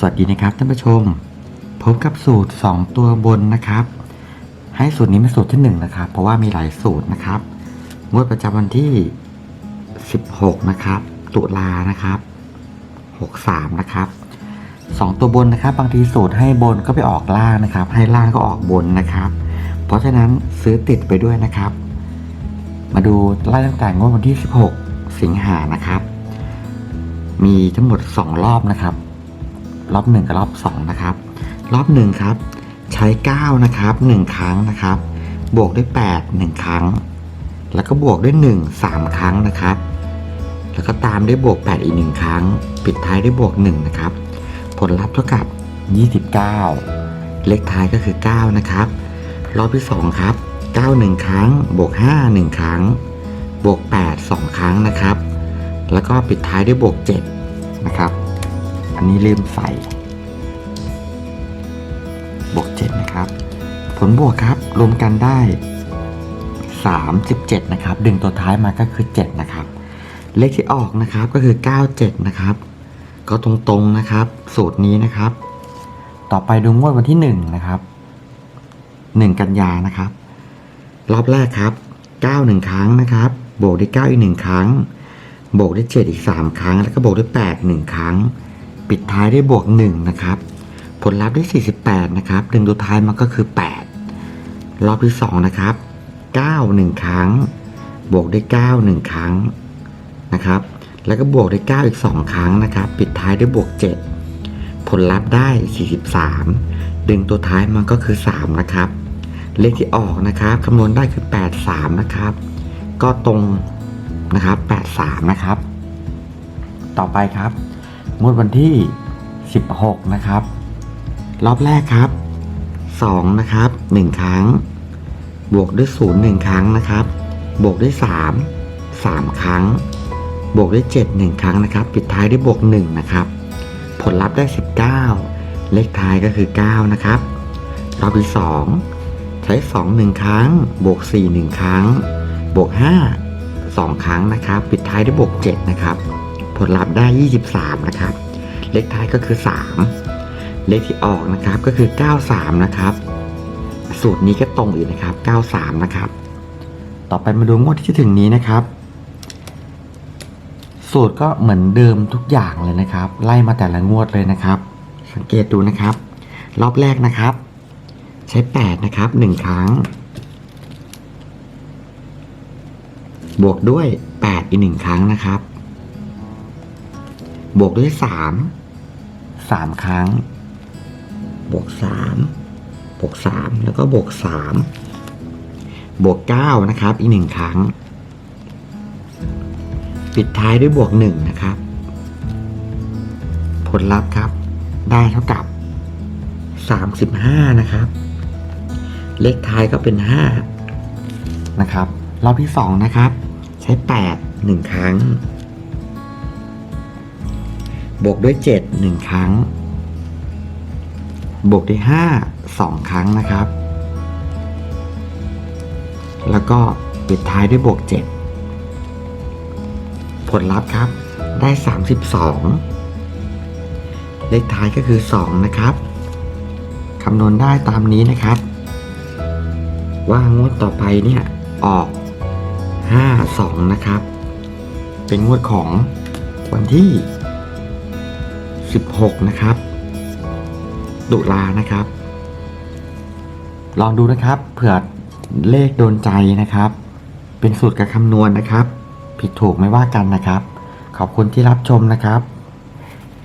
สวัสดีนะครับท่านผู้ชม พบกับสูตร 2 ตัวบนนะครับ ให้สูตรนี้เป็นสูตรที่ 1 นะครับ เพราะว่ามีหลายสูตรนะครับงวดประจำวันที่ 16 นะครับ ตุลานะครับ 63 นะครับ 2 ตัวบนนะครับ บางทีสูตรให้บนก็ไปออกล่างนะครับ ให้ล่างก็ออกบนนะครับ เพราะฉะนั้นซื้อติดไปด้วยนะครับ มาดูไล่ตั้งแต่งวดวันที่ 16 สิงหานะครับ มีทั้งหมด 2 รอบนะครับ รอบ 1 กับรอบ 2 นะครับ รอบ 1 ครับ ใช้ 9 นะครับ 1 ครั้งนะครับ บวกด้วย 8 1 ครั้ง แล้วก็บวกด้วย 1 3 ครั้งนะครับ แล้วก็ตามด้วยบวก 8 อีก 1 ครั้ง ปิดท้ายด้วยบวก 1 นะครับ ผลลัพธ์เท่ากับ 29 เลขท้ายก็คือ 9 นะครับ รอบที่ 2 ครับ 9 1 ครั้ง บวก 5 1 ครั้ง บวก 8 2 ครั้งนะครับ แล้วก็ปิดท้ายด้วยบวก 7 นะครับ อันนี้ลืมใส่ บวก 7 นะครับ ผลบวกครับ รวมกันได้ 37 นะครับ ดึงตัวท้ายมาก็คือ 7 นะครับ เลขที่ออกนะครับก็คือ 97 นะครับ ก็ตรงๆนะครับ สูตรนี้นะครับ ต่อไปดูงวดวันที่ 1 นะครับ 1 กันยานะครับ รอบแรกครับ 9 1 ครั้งนะครับ บวกด้วย9อีก 1 ครั้งบวกด้วย7อีก 3 ครั้ง แล้วก็บวกด้วย8 1 ครั้ง ปิดท้ายได้บวก 1 นะครับ ผลลัพธ์ได้ 48 นะครับดึงตัวท้ายมันก็คือ 8 รอบที่ 2 นะครับ 9 1 ครั้ง บวกได้ 9 1 ครั้งนะครับ แล้วก็บวกได้ 9 อีก 2 ครั้งนะครับ ปิดท้ายได้วยบวก 7 ผลลัพธ์ได้ 43 ดึงตัวท้ายมันก็คือ 3 นะครับ เลขที่ออกนะครับคำนวณได้คือ 83 นะครับ ก็ตรงนะครับ 83 นะครับ ต่อไปครับ งวดวันที่ 16 นะครับ รอบแรกครับ 2 นะครับ 1 ครั้ง บวกด้วย 0 1 ครั้งนะครับ บวกด้วย 3 3 ครั้ง บวกด้วย 7 1 ครั้งนะครับ ปิดท้ายด้วยบวก 1 นะครับ ผลลัพธ์ได้ 19 เลขท้ายก็คือ 9 นะครับ รอบที่ 2 ใช้ 2 1 ครั้ง บวก 4 1 ครั้ง บวก 5 2 ครั้งนะครับ ปิดท้ายด้วยบวก 7 นะครับ ผลลัพธ์ได้ 23 นะครับ เลขท้ายก็คือ 3 เลขที่ออกนะครับก็คือ 93 นะครับ สูตรนี้ก็ตรงอีกนะครับ 93 นะครับ ต่อไปมาดูงวดที่จะถึงนี้นะครับ สูตรก็เหมือนเดิมทุกอย่างเลยนะครับ ไล่มาแต่ละงวดเลยนะครับ สังเกตดูนะครับ รอบแรกนะครับ ใช้ 8 นะครับ 1 ครั้ง บวกด้วย 8 อีก 1 ครั้งนะครับ บวกด้วย3 3ครั้ง บวก3บวก3แล้วก็บวก3บวก9นะครับ อีก1ครั้ง ปิดท้ายด้วยบวก1นะครับ ผลลัพธ์ครับ ได้เท่ากับ35นะครับ เลขท้ายก็เป็น5นะครับ รอบที่2นะครับ ใช้8 1ครั้ง บวกด้วย 7 1 ครั้ง บวกด้วย 5 2 ครั้งนะครับ แล้วก็ปิดท้ายด้วยบวก 7 ผลลัพธ์ครับได้ 32 เลขท้ายก็คือ 2 นะครับคำนวณได้ตามนี้นะครับ ว่างวดต่อไปเนี่ยออก 5 2 นะครับ เป็นงวดของวันที่ 16 นะครับตุลานะครับ ลองดูนะครับเผื่อเลขโดนใจนะครับ เป็นสูตรการคำนวณนะครับ ผิดถูกไม่ว่ากันนะครับ ขอบคุณที่รับชมนะครับ